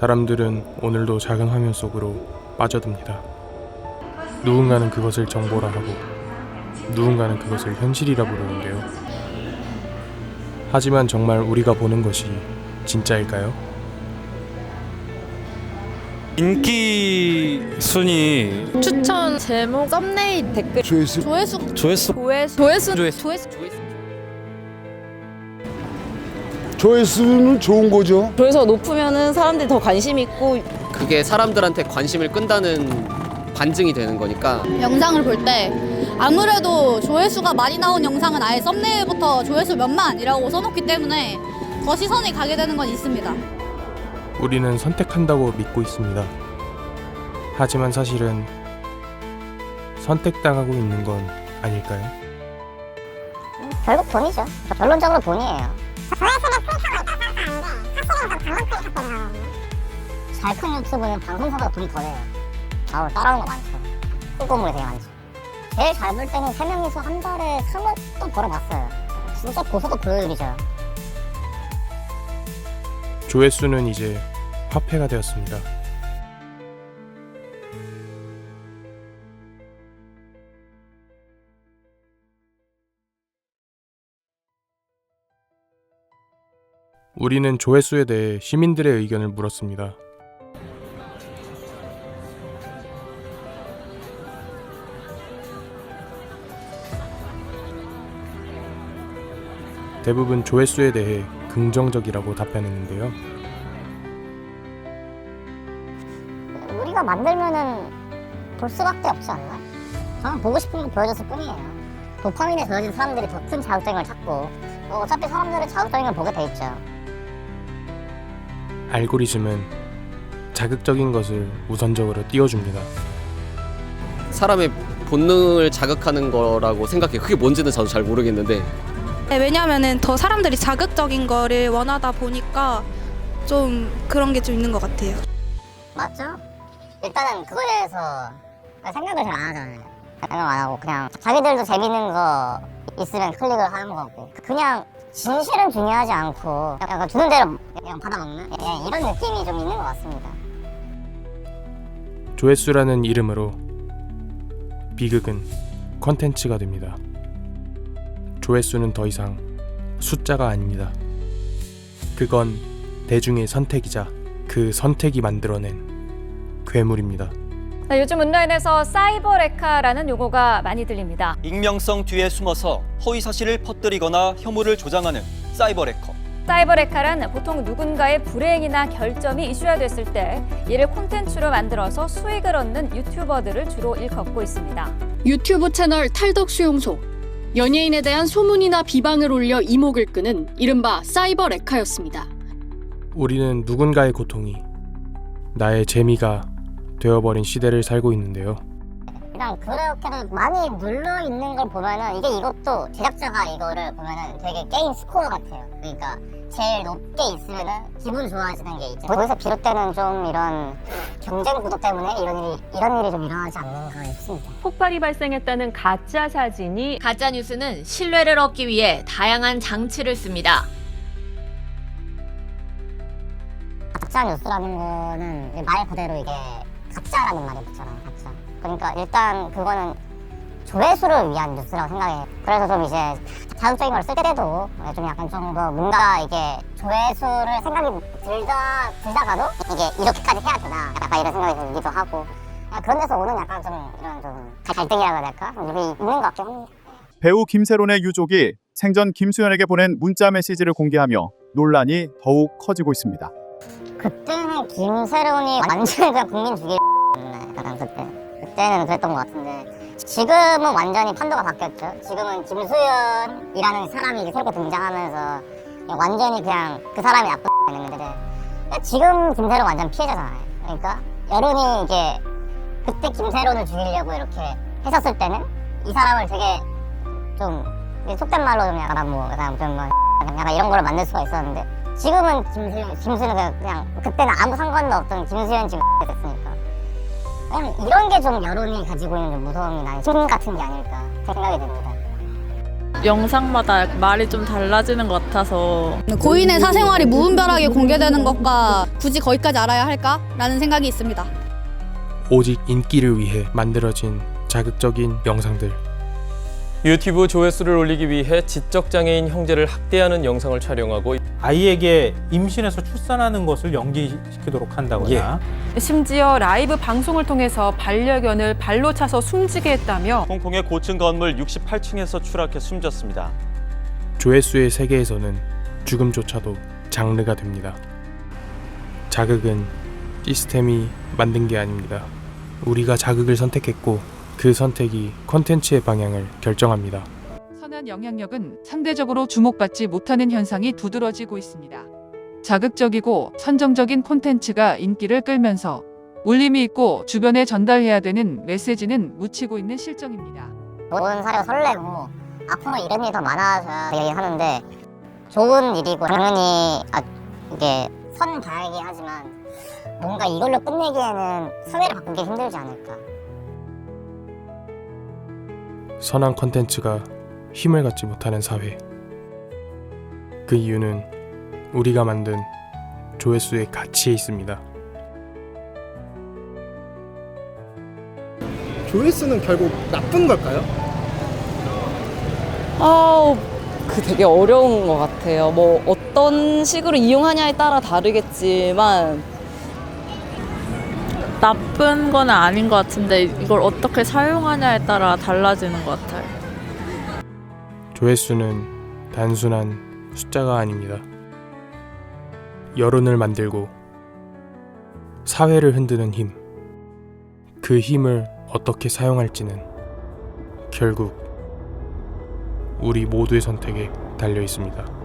사람들은 오늘도 작은 화면 속으로 빠져듭니다. 누군가는 그것을 정보라 하고 누군가는 그것을 현실이라 부르는데요. 하지만 정말 우리가 보는 것이 진짜일까요? 인기 순위 추천 제목 썸네일 댓글 조회수 조회수 조회수 조회수 조회수 조회수. 조회수 조회수 조회수는 좋은 거죠. 조회수가 높으면은 사람들이 더 관심 있고 그게 사람들한테 관심을 끈다는 반증이 되는 거니까 영상을 볼 때 아무래도 조회수가 많이 나온 영상은 아예 썸네일부터 조회수 몇만이라고 써놓기 때문에 더 시선이 가게 되는 건 있습니다. 우리는 선택한다고 믿고 있습니다. 하지만 사실은 선택당하고 있는 건 아닐까요? 결국 돈이죠. 결론적으로 돈이에요. 잘큰 유튜브는 방송사보다 돈이 더 내요. 아우 따라오는 거 많죠. 꿀꼬물이 되게 많죠. 제일 잘벌 때는 세 명이서 한 달에 3억도 벌어봤어요. 진짜 고소도 고효율이죠. 조회수는 이제 화폐가 되었습니다. 우리는 조회수에 대해 시민들의 의견을 물었습니다. 대부분 조회수에 대해 긍정적이라고 답변했는데요. 우리가 만들면은 볼 수밖에 없지 않나? 저는 보고 싶은 거 보여줬을 뿐이에요. 도파민에 젖어진 사람들이 더 큰 자극적인 걸 찾고 뭐 어차피 사람들은 자극적인 걸 보게 돼 있죠. 알고리즘은 자극적인 것을 우선적으로 띄워줍니다. 사람의 본능을 자극하는 거라고 생각해요. 그게 뭔지는 저도 잘 모르겠는데 네, 왜냐하면은 더 사람들이 자극적인 거를 원하다 보니까 좀 그런 게 좀 있는 것 같아요. 맞죠? 일단은 그거에 대해서 생각을 잘 안 하잖아요. 생각 안 하고 그냥 자기들도 재밌는 거 있으면 클릭을 하는 거고 그냥 진실은 중요하지 않고 약간 주는 대로 그냥 받아먹는 예, 이런 느낌이 좀 있는 것 같습니다. 조회수라는 이름으로 비극은 컨텐츠가 됩니다. 조회수는 더 이상 숫자가 아닙니다. 그건 대중의 선택이자 그 선택이 만들어낸 괴물입니다. 네, 요즘 온라인에서 사이버 레카라는 용어가 많이 들립니다. 익명성 뒤에 숨어서 허위 사실을 퍼뜨리거나 혐오를 조장하는 사이버 레커 사이버 레카란 보통 누군가의 불행이나 결점이 이슈화 됐을 때 이를 콘텐츠로 만들어서 수익을 얻는 유튜버들을 주로 일컫고 있습니다. 유튜브 채널 탈덕 수용소. 연예인에 대한 소문이나 비방을 올려 이목을 끄는 이른바 사이버 레카였습니다. 우리는 누군가의 고통이 나의 재미가 되어버린 시대를 살고 있는데요. 그냥 그렇게도 많이 눌러 있는 걸 보면은 이게 이것도 제작자가 이거를 보면은 되게 게임 스코어 같아요. 그러니까 제일 높게 있으면은 기분 좋아지는 게 있죠. 거기서 비롯되는 좀 이런 경쟁 구도 때문에 이런 일이 이런 일이 좀 일어나지 않는가 싶습니다. 폭발이 발생했다는 가짜 사진이 가짜 뉴스는 신뢰를 얻기 위해 다양한 장치를 씁니다. 가짜 뉴스라는 거는 말 그대로 이게 가짜라는 말이 붙잖아요. 가짜. 그러니까 일단 그거는 조회수를 위한 뉴스라고 생각해요. 그래서 좀 이제 자극적인 걸 쓸 때도 좀 약간 좀 더 뭔가 이게 조회수를 생각이 들다 들다가도 이게 이렇게까지 해야 되나 약간 이런 생각이 들기도 하고 아, 그런 데서 오는 약간 좀 이런 좀 갈등이라고 해야 될까? 좀 있는 것 같긴 합니다. 배우 김세론의 유족이 생전 김수현에게 보낸 문자 메시지를 공개하며 논란이 더욱 커지고 있습니다. 그때는 김세론이 완전히 그냥 국민 그때 그때는 그랬던 것 같은데 지금은 완전히 판도가 바뀌었죠. 지금은 김수현이라는 사람이 이제 새롭게 등장하면서 완전히 그냥 그 사람이 나쁜 됐는데 지금 김세론 완전 피해자잖아요. 그러니까 여론이 이게 그때 김세론을 죽이려고 이렇게 했었을 때는 이 사람을 되게 좀 속된 말로 좀 약간 뭐 약간 좀뭐 약간 이런 걸 만들 수가 있었는데 지금은 김수현, 김수현은 그냥, 그때는 아무 상관도 없던 김수현 지금 그냥 이런 게 좀 여론이 가지고 있는 좀 무서움이 나는 힘 같은 게 아닐까 생각이 듭니다. 영상마다 말이 좀 달라지는 것 같아서 고인의 사생활이 무분별하게 공개되는 것과 굳이 거기까지 알아야 할까라는 생각이 있습니다. 오직 인기를 위해 만들어진 자극적인 영상들. 유튜브 조회수를 올리기 위해 지적장애인 형제를 학대하는 영상을 촬영하고 아이에게 임신해서 출산하는 것을 연기시키도록 한다거나 심지어 라이브 방송을 통해서 반려견을 발로 차서 숨지게 했다며 홍콩의 고층 건물 68층에서 추락해 숨졌습니다. 조회수의 세계에서는 죽음조차도 장르가 됩니다. 자극은 시스템이 만든 게 아닙니다. 우리가 자극을 선택했고 그 선택이 컨텐츠의 방향을 결정합니다. 선한 영향력은 상대적으로 주목받지 못하는 현상이 두드러지고 있습니다. 자극적이고 선정적인 콘텐츠가 인기를 끌면서 울림이 있고 주변에 전달해야 되는 메시지는 묻히고 있는 실정입니다. 좋은 사례가 설레고 앞으로 이런 일이 더 많아져야 얘기하는데 좋은 일이고 당연히 아, 이게 선 봐야긴 하지만 뭔가 이걸로 끝내기에는 사회를 바꾸기 힘들지 않을까. 선한 컨텐츠가 힘을 갖지 못하는 사회. 그 이유는 우리가 만든 조회수의 가치에 있습니다. 조회수는 결국 나쁜 걸까요? 아, 그 되게 어려운 것 같아요. 뭐 어떤 식으로 이용하냐에 따라 다르겠지만 나쁜 건 아닌 것 같은데 이걸 어떻게 사용하냐에 따라 달라지는 것 같아요. 조회수는 단순한 숫자가 아닙니다. 여론을 만들고 사회를 흔드는 힘. 그 힘을 어떻게 사용할지는 결국 우리 모두의 선택에 달려 있습니다.